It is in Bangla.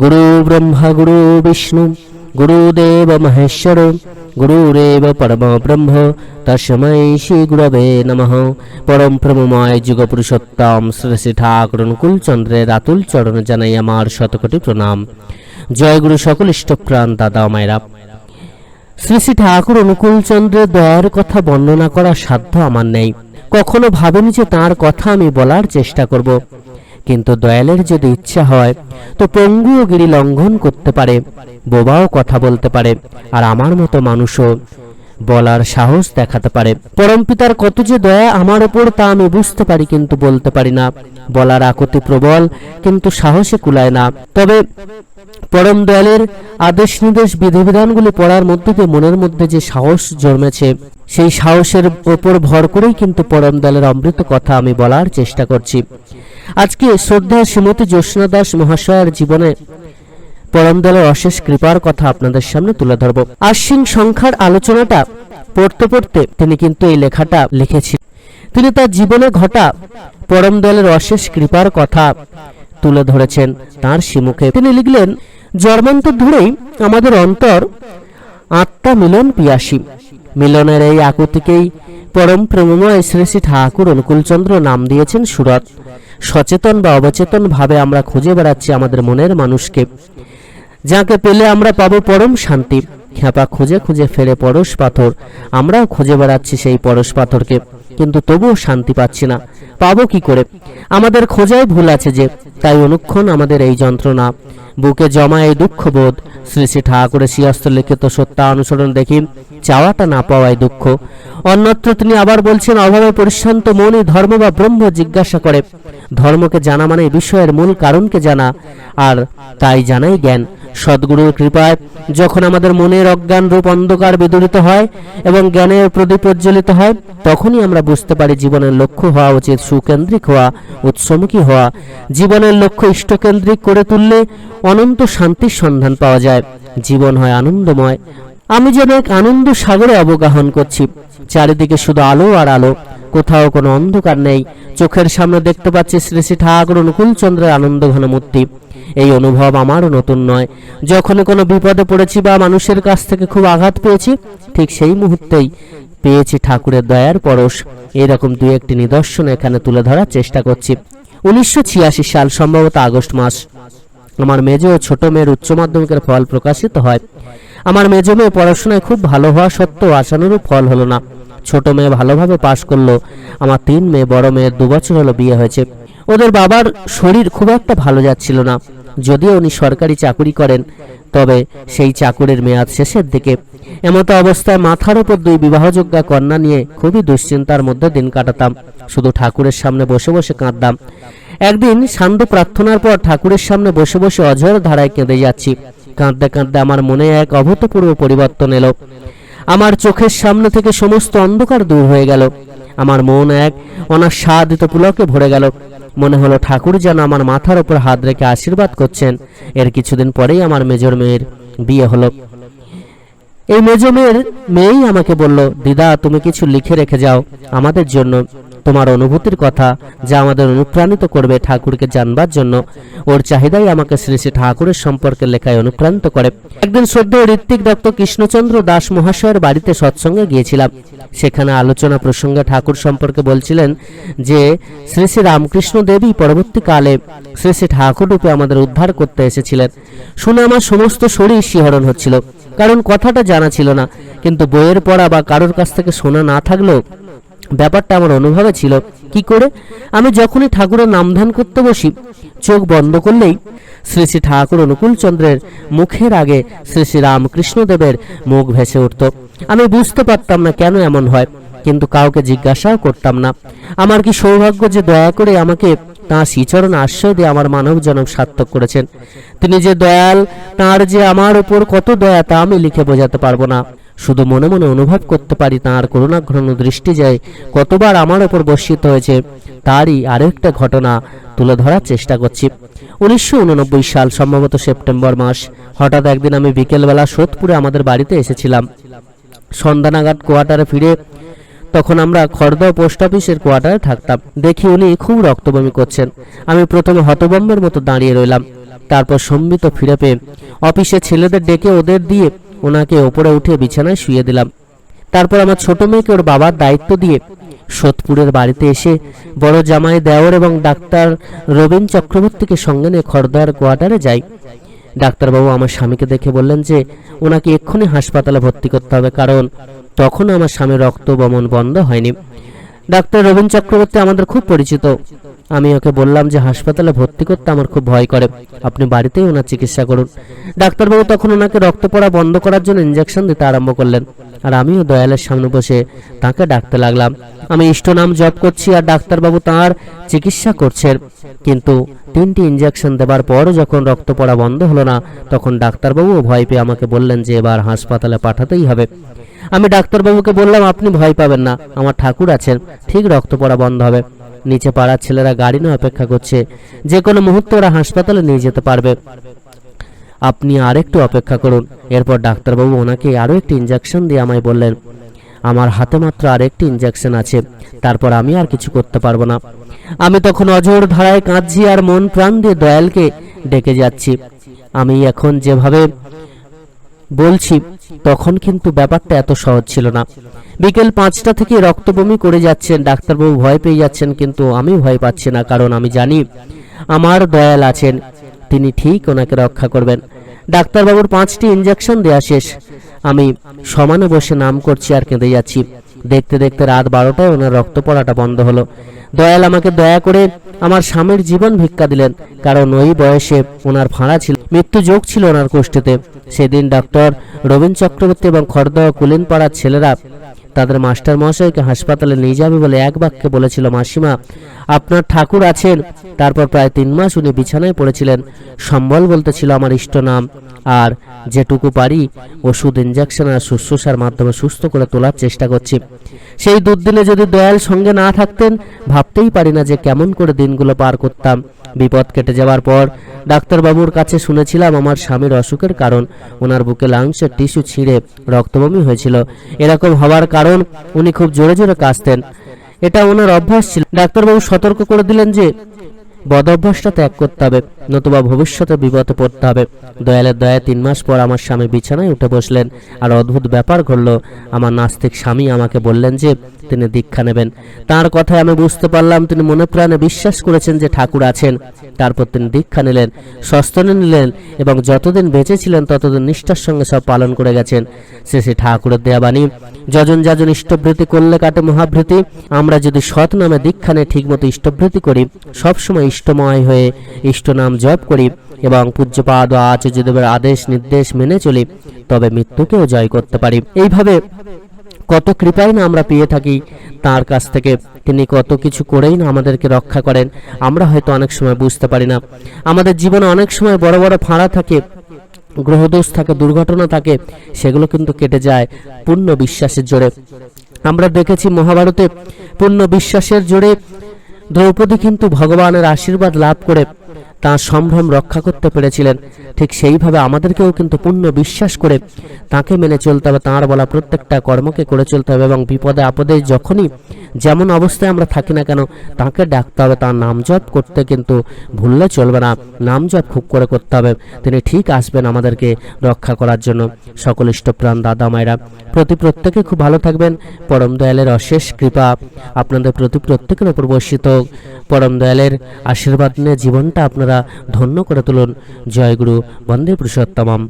গুরু ব্রহ্মা গুরু বিষ্ণু গুরুদেব মহেশ্বর গুরুরেব পরম ব্রহ্ম তস্मै শ্রী গুরবে নমঃ পরম প্রমময় যুগ পুরুষোত্তম শ্রী শ্রী ঠাকুর অনুকূলচন্দ্রের আতুল চরণ জানাই আমার শতকোটি প্রণাম জয় গুরু সকল ইষ্টপ্রাণ দাদা মায়েরা শ্রী শ্রী ঠাকুর অনুকূলচন্দ্রের দয়ার কথা বর্ণনা করার সাধ্য আমার নেই। কখনো ভাবেনি যে তার কথা আমি বলার চেষ্টা করব। কিন্তু দয়ালের যদি ইচ্ছা হয়, তো পঙ্গুও গিরি লঙ্ঘন করতে পারে, বোবাও কথা বলতে পারে, আর আমার মতো মানুষও বলার সাহস দেখাতে পারে। পরমপিতার কত যে দয়া আমার ওপর, তা আমি বুঝতে পারি কিন্তু বলতে পারি না। বলার আকতি প্রবল, কিন্তু সাহসে কুলায় না। তবে পরম দয়ালের আদেশ নির্দেশ বিধিবিধানগুলি পড়ার মধ্যে দিয়ে মনের মধ্যে যে সাহস জন্মেছে, সেই সাহসের ওপর ভর করেই কিন্তু পরম দয়ালের অমৃত কথা আমি বলার চেষ্টা করছি। আজকে শ্রদ্ধা শ্রীমতী জ্যোৎস্না দাস মহাশয়ের জীবনে পরম দয়ালের অশেষ কৃপার কথা আপনাদের সামনে তুলে ধরব। আশ্বিন সংখ্যার আলোচনাটা পড়তে পড়তে তিনি কিন্তু এই লেখাটা লিখেছিলেন তিনি তার জীবনে ঘটা পরম দয়ালের অশেষ কৃপার কথা তুলে ধরেছেন তার শিমুখে। তিনি লিখলেন, জন্মান্তর ধরেই আমাদের অন্তর আত্মা মিলন পিয়াসী। মিলনের এই আকুতিকেই পরম প্রেমময় শ্রী শ্রী ঠাকুর অনুকূলচন্দ্র নাম দিয়েছেন সুরত। সচেতন বা অবচেতন ভাবে আমরা খুঁজে বেড়াচ্ছি আমাদের মনের মানুষকে, যাকে পেলে আমরা পাবো পরম শান্তি। খ্যাপা খুঁজে খুঁজে ফেরে পরশ পাথর। আমরাও খুঁজে বেড়াচ্ছি সেই পরশ পাথরকে। কিন্তু তবুও শান্তি পাচ্ছি না। পাবো কি করে? আমাদের খোঁজায় ভুল আছে যে, তাই অনুক্ষণ আমাদের এই যন্ত্রণা। বুকে জমা এই দুঃখবোধ। শ্রী শ্রী ঠাকুরের শিয়াস্ত লিখিত সত্তা অনুসরণ দেখি, চাওয়াটা না পাওয়াই দুঃখ। অন্যত্র তিনি আবার বলছেন, অভাবে পরিশ্রান্ত মনই ধর্ম বা ব্রহ্ম জিজ্ঞাসা করে। ধর্মকে জানা মানে বিষয়ের মূল কারণকে জানা, আর তাই জানাই জ্ঞান। সদ্গুরুর কৃপায় যখন আমাদের মনের অজ্ঞান রূপ অন্ধকার বিদূরিত হয় এবং জ্ঞানের প্রদীপ প্রজ্বলিত হয়, তখনই আমরা বুঝতে পারি জীবনের লক্ষ্য হওয়া উচিত, সুকেন্দ্রিক হওয়া, উৎসমুখী হওয়া। জীবনের লক্ষ্য ইষ্টকেন্দ্রিক করে তুললে অনন্ত শান্তির সন্ধান পাওয়া যায়। জীবন হয় আনন্দময়। আমি যেন এক আনন্দ সাগরে অবগাহন করছি। চারিদিকে শুধু আলো আর আলো। কোথাও কোনো অন্ধকার নেই। চোখের সামনে দেখতে পাচ্ছি শ্রী শ্রী ঠাকুর অনুকূলচন্দ্রের আনন্দ ঘন মূর্তি। এই অনুভব আমারও নতুন নয়। যখন কোনো বিপদে পড়েছি বা মানুষের কাছ থেকে খুব আঘাত পেয়েছি, ঠিক সেই মুহূর্তেই পেয়েছি ঠাকুরের দয়ার পরশ। এরকম দু একটি নিদর্শন এখানে তুলে ধরার চেষ্টা করছি। উনিশশো ছিয়াশি সাল, সম্ভবত আগস্ট মাস। আমার মেজ ও ছোট মেয়ের উচ্চ মাধ্যমিকের ফল প্রকাশিত হয়। আমার মেজ মেয়ে পড়াশোনায় খুব ভালো হওয়া সত্ত্বেও আশানুরূপ ফল হলো না। ছোট মেয়ে ভালোভাবে পাশ করল। আমার তিন মেয়ে, বড় মেয়ের দু বছর হলো বিয়ে হয়েছে। ওদের বাবার শরীর খুব একটা ভালো যাচ্ছিল না। যদিও উনি সরকারি চাকুরি করেন, তবে সেই চাকুরির মেয়াদ শেষের দিকে। এমতো অবস্থায় মাথার উপর দুই বিবাহযোগ্যা কন্যা নিয়ে খুবই দুশ্চিন্তার মধ্যে দিন কাটাতাম। শুধু ঠাকুরের সামনে বসে বসে কাঁদতাম। একদিন সান্ধ্য প্রার্থনার পর ঠাকুরের সামনে বসে বসে অঝর ধারায় কেঁদে যাচ্ছি। কাঁদতে কাঁদতে আমার মনে এক অভূতপূর্ব পরিবর্তন এলো। আমার চোখের সামনে থেকে সমস্ত অন্ধকার দূর হয়ে গেল। আমার মন এক অনাস্বাদিত পুলকে ভরে গেল। মনে হলো ঠাকুর যেন আমার মাথার উপর হাত রেখে আশীর্বাদ করছেন। এর কিছুদিন পরেই আমার মেজর মেয়ের বিয়ে হলো। এই মেজর মেয়ের মেয়েই আমাকে বলল, দিদা, তুমি কিছু লিখে রেখে যাও। আমাদের জন্য তোমার অনুভূতির কথা যা আমাদের অনুপ্রাণিত করবে ঠাকুরকে জানবার জন্য। ওর চাহিদাই আমাকে শ্রী শ্রী ঠাকুরের সম্পর্কে লেখায় অনুপ্রাণিত করে। একদিন শ্রদ্ধেয় ঋত্বিক দত্ত কৃষ্ণচন্দ্র দাস মহাশয়ের বাড়িতে সৎসঙ্গে গিয়েছিলাম। সেখানে আলোচনা প্রসঙ্গে ঠাকুর সম্পর্কে বলছিলেন যে, শ্রী শ্রী রামকৃষ্ণ দেবী পরবর্তীকালে শ্রী শ্রী ঠাকুর রূপে আমাদের উদ্ধার করতে এসেছিলেন। শুনে আমার সমস্ত শরীর শিহরণ হচ্ছিল। কারণ কথাটা জানা ছিল না। কিন্তু বইয়ের পড়া বা কারোর কাছ থেকে শোনা না থাকলেও ব্যাপারটা আমার অনুভবে ছিল। কি করে? আমি যখনই ঠাকুরের নামধান করতে বসি, চোখ বন্ধ করলেই শ্রী শ্রী ঠাকুর অনুকূল চন্দ্রের মুখের আগে শ্রী শ্রী রামকৃষ্ণদেবের মুখ ভেসে উঠত। আমি বুঝতে পারতাম না কেন এমন হয়, কিন্তু কাউকে জিজ্ঞাসাও করতাম না। আমার কি সৌভাগ্য যে দয়া করে আমাকে তাঁর শ্রীচরণ আশ্রয় দিয়ে আমার মানব জনম সার্থক করেছেন? তিনি যে দয়াল, তাঁর যে আমার উপর কত দয়া তা আমি লিখে বোঝাতে পারব না। শুধু মনে মনে অনুভব করতে পারি তাঁর করুণাঘ্ন দৃষ্টি যায় কতবার আমার ওপর বর্ষিত হয়েছে, তারই আরেকটা ঘটনা তুলে ধরার চেষ্টা করছি। উনিশশো উননব্বই সাল, সম্ভবত সেপ্টেম্বর মাস, হঠাৎ একদিন আমি বিকেলবেলা সোদপুরে আমাদের বাড়িতে এসেছিলাম। সন্ধ্যা নাগাদ কোয়ার্টারে ফিরে তখন আমরা খড়দহ পোস্ট অফিসের কোয়ার্টারে থাকতাম। দেখি উনি খুব রক্তবমি করছেন। আমি প্রথমে হতবম্বের মতো দাঁড়িয়ে রইলাম। তারপর সম্মিত ফিরে পেয়ে অফিসে ছেলেদের ডেকে ওদের দিয়ে ওনাকে ওপরে উঠে বিছানায় শুয়ে দিলাম। তারপর আমার ছোট মেয়েকে ওর বাবার দায়িত্ব দিয়ে সোদপুরের বাড়িতে এসে বড় জামাই দেওর এবং ডাক্তার রবীন চক্রবর্তীকে সঙ্গে নিয়ে খড়দার কোয়ার্টারে যাই। ডাক্তারবাবু আমার স্বামীকে দেখে বললেন যে ওনাকে এক্ষুনি হাসপাতালে ভর্তি করতে হবে কারণ তখন আমার স্বামীর রক্ত বমন বন্ধ হয়নি। ডাক্তার রবীন চক্রবর্তী আমাদের খুব পরিচিত। আমি ওকে বললাম যে হাসপাতালে ভর্তি করতে আমার খুব ভয় করে। আপনি বাড়িতেই ওনার চিকিৎসা করুন। ডাক্তারবাবু তখন ওনাকে রক্ত পড়া বন্ধ করার জন্য ইঞ্জেকশন দিতে আরম্ভ করলেন। আর আমিও দয়ালের সামনে বসে তাকে ডাকতে লাগলাম। আমি ইষ্ট নাম জপ করছি আর ডাক্তারবাবু তার চিকিৎসা করছেন। কিন্তু তিনটি ইঞ্জেকশন দেবার পর যখন রক্ত পড়া বন্ধ হলো না, তখন ডাক্তারবাবুও ভয় পেয়ে আমাকে বললেন যে এবার হাসপাতালে পাঠাতেই হবে। আমি ডাক্তারবাবুকে বললাম, আপনি ভয় পাবেন না, আমার ঠাকুর আছেন, ঠিক রক্ত পড়া বন্ধ হবে। নিচে পাড়ার ছেলেরা গাড়ি নিয়ে অপেক্ষা করছে। যে কোনো মুহূর্তে ওরা হাসপাতালে নিয়ে যেতে পারবে। আপনি আরেকটু অপেক্ষা করুন। এরপর ডাক্তারবাবু ওনাকে আরও একটি ইঞ্জেকশন দিয়ে আমায় বললেন, আমার হাতে মাত্র আরেকটি ইঞ্জেকশন আছে। তারপর আমি আর কিছু করতে পারব না। আমি তখন অজোর ধারায় কাঁদছি আর মন প্রাণ দিয়ে দয়ালকে ডেকে যাচ্ছি। আমি এখন যেভাবে বলছি, তখন কিন্তু ব্যাপারটা এত সহজ ছিল না। বিকেল পাঁচটা থেকে রক্ত বমি করে যাচ্ছেন, ডাক্তারবাবু ভয় পেয়ে যাচ্ছেন, কিন্তু আমি ভয় পাচ্ছি না, কারণ আমি জানি আমার দয়াল আছেন, তিনি ঠিক ওনাকে রক্ষা করবেন। ডাক্তারবাবুর পাঁচটি ইঞ্জেকশন দেওয়া শেষ। আমি সমানে বসে নাম করছি আর কেঁদে যাচ্ছি। দেখতে দেখতে রাত বারোটায় ওনার রক্ত পড়াটা বন্ধ হলো। দয়াল আমাকে দয়া করে আমার স্বামীর জীবন ভিক্ষা দিলেন, কারণ ওই বয়সে ওনার ফাঁড়া ছিল মৃত্যু যোগ ছিল ওনার কোষ্ঠীতে সেদিন ডক্টর রবীন চক্রবর্তী এবং খড়দহ কুলিন পাড়ার ছেলেরা তাদের মাস্টার মহাশয়কে হাসপাতালে নিয়ে যাবে বলে এক বাক্যে বলেছিল মাসিমা। আপনার ঠাকুর আছেন। তারপর প্রায় তিন মাস উনি বিছানায় পড়েছিলেন। সম্বল বলতে ছিল আমার ইষ্ট নাম। আর, যেটুকু পারি ওষুধ ইঞ্জেকশন আর শুশ্রূষার মাধ্যমে সুস্থ করে তোলার চেষ্টা করছি। সেই দুর্দিনে যদি দয়াল সঙ্গে না থাকতেন, ভাবতেই পারি না যে কেমন করে দিনগুলো পার করতাম। বিপদ কেটে যাওয়ার পর ডাক্তারবাবুর কাছে শুনেছিলাম আমার স্বামীর অসুখের কারণ। ওনার বুকে লাংসের টিস্যু ছিঁড়ে রক্তবমি হয়েছিল। এরকম হওয়ার কারণ উনি খুব জোরে জোরে কাশতেন এটা ওনার অভ্যাস ছিল। ডাক্তারবাবু সতর্ক করে দিলেন যে বদ অভ্যাসটা ত্যাগ করতে হবে, নতুবা ভবিষ্যতে বিপদে পড়তে হবে। দয়ালের দয়া তিন মাস পর আমার স্বামী বিছানায় উঠে বসলেন, আর অদ্ভুত ব্যাপার ঘটলো। আমার নাস্তিক স্বামী আমাকে বললেন যে, তিনি দীক্ষা নেবেন। তার কথায় আমি বুঝতে পারলাম, তিনি মনে প্রাণে বিশ্বাস করেছেন যে ঠাকুর আছেন। তারপর তিনি দীক্ষা নিলেন, সস্তনে নিলেন, এবং যতদিন বেঁচে ছিলেন, ততদিন নিষ্ঠার সঙ্গে সব পালন করে গেছেন। শেষে ঠাকুরের দেয়া বাণী যজন যাজন ইষ্টভৃতি করলে কাটে মহাভৃতি আমরা যদি সৎ নামে দীক্ষা নিয়ে ঠিকমতো ইষ্টভৃতি করি, সবসময় ইষ্টময় হয়ে ইষ্ট নাম জপ করি এবং পূজ্যপাদ ও আচার্যদেবের আদেশ নির্দেশ মেনে চলি, তবে মৃত্যুকেও জয় করতে পারি। এইভাবে কত কৃপাই না আমরা পেয়ে থাকি তার কাছ থেকে। তিনি কত কিছু করেই না আমাদেরকে রক্ষা করেন, আমরা হয়তো অনেক সময় বুঝতে পারি না। আমাদের জীবনে অনেক সময় বড় বড় ফাঁড়া থাকে, গ্রহদোষ থাকে, দুর্ঘটনা থাকে, সেগুলো কিন্তু কেটে যায় পূর্ণ বিশ্বাসের জোরে। আমরা দেখেছি মহাভারতে পূর্ণ বিশ্বাসের জোরে দ্রৌপদী কিন্তু ভগবানের আশীর্বাদ লাভ করে তার সম্ভ্রম রক্ষা করতে পেরেছিলেন। ঠিক সেইভাবে আমাদেরকেও কিন্তু পূর্ণ বিশ্বাস করে তাকে মেনে চলতে হবে, তাঁর বলা প্রত্যেকটা কর্মকে করে চলতে হবে এবং বিপদে আপদে যখনই যেমন অবস্থায় আমরা থাকি না কেন, তাকে ডাকতে হবে, তার নাম জপ করতে কিন্তু ভুললে চলবে না, নাম জপ খুব করে করতে হবে। তিনি ঠিক আসবেন আমাদেরকে রক্ষা করার জন্য। সকল ইষ্টপ্রাণ দাদা মায়েরা, প্রতি প্রত্যেকে খুব ভালো থাকবেন। পরম দয়ালের অশেষ কৃপা আপনাদের প্রতি প্রত্যেকের উপর বর্ষিত পরম দয়ালের আশীর্বাদ নিয়ে জীবনটা আপনারা ধন্য করে তুলুন। জয়গুরু বন্দে পুরুষোত্তমম